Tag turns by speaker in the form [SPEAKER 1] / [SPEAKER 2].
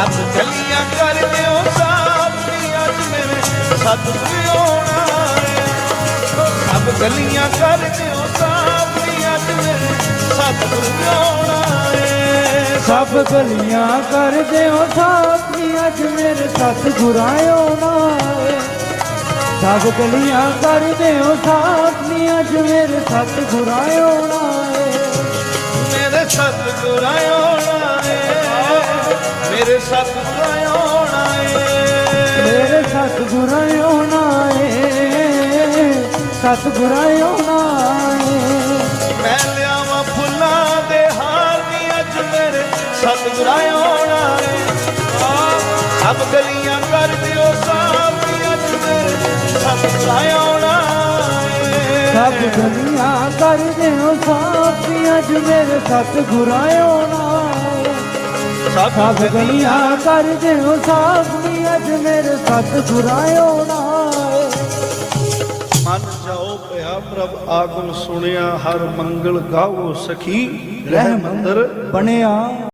[SPEAKER 1] ਸੱਤ ਗਲੀਆਂ ਕਰ ਦਿਓ ਸਾਫ਼ ਵੀ ਅੱਜ ਮੇਰੇ ਸਤਿਗੁਰੂ ਆਉਣਾ ਸਭ ਗਲੀਆਂ ਕਰ ਦਿਓ ਸਾਫ਼ ਵੀ ਅੱਜ ਮੇਰੇ ਸਤਿਗੁਰੂ ਆਉਣਾ
[SPEAKER 2] ਸਭ ਗਲੀਆਂ ਕਰ ਦਿਓ ਸਾਥੀ ਅੱਜ ਮੇਰੇ ਸਤਿਗੁਰਾਂ ਆਉਣਾ ਏ ਸਭ ਗਲੀਆਂ ਕਰ ਦਿਓ ਸਾਥੀ ਅੱਜ ਮੇਰੇ ਸਤਿਗੁਰਾਂ ਆਉਣਾ ਏ
[SPEAKER 1] ਮੇਰੇ ਸਤਿਗੁਰ ਆਉਣਾ ਏ ਮੇਰੇ ਸਤਿਗੁਰ ਆਉਣਾ ਏ
[SPEAKER 2] ਮੇਰੇ ਸਤਿਗੁਰਾਂ ਆਉਣਾ ਏ ਸਤਿਗੁਰਾਂ ਆਉਣਾ ਏ
[SPEAKER 1] ਮੈਂ ਲਿਆਵਾਂ ਫੁੱਲਾਂ ਦੇ ਹਾਰ ਨੀ ਅੱਜ ਮੇਰੇ ਸਤਿਗੁਰ ਆਉਣਾ ਏ ਸਭ ਗਲੀਆਂ ਕਰ ਦਿਓ ਸਾਫ਼ ਅੱਜ ਮੇਰੇ ਸਤਿਗੁਰ ਆਉਣਾ ਏ
[SPEAKER 2] ਸਭ ਗਲੀਆਂ ਕਰ ਦਿਓ ਅੱਜ ਮੇਰੇ ਸਤਿਗੁਰਾਂ ਆਉਣਾ ਸਭ ਗਲੀਆਂ ਕਰ ਦਿਓ ਸਾਥੀ ਅੱਜ ਮੇਰੇ ਸਤਿਗੁਰਾਂ ਆਉਣਾ ਏ
[SPEAKER 1] ਮਨ ਜਾਓ ਭਇਆ ਪ੍ਰਭ ਆਗਮ ਸੁਣਿਆ ਹਰ ਮੰਗਲ ਗਾਵੋ ਸਖੀ ਰਹਿ ਮੰਦਰ।
[SPEAKER 2] ਬਣਿਆ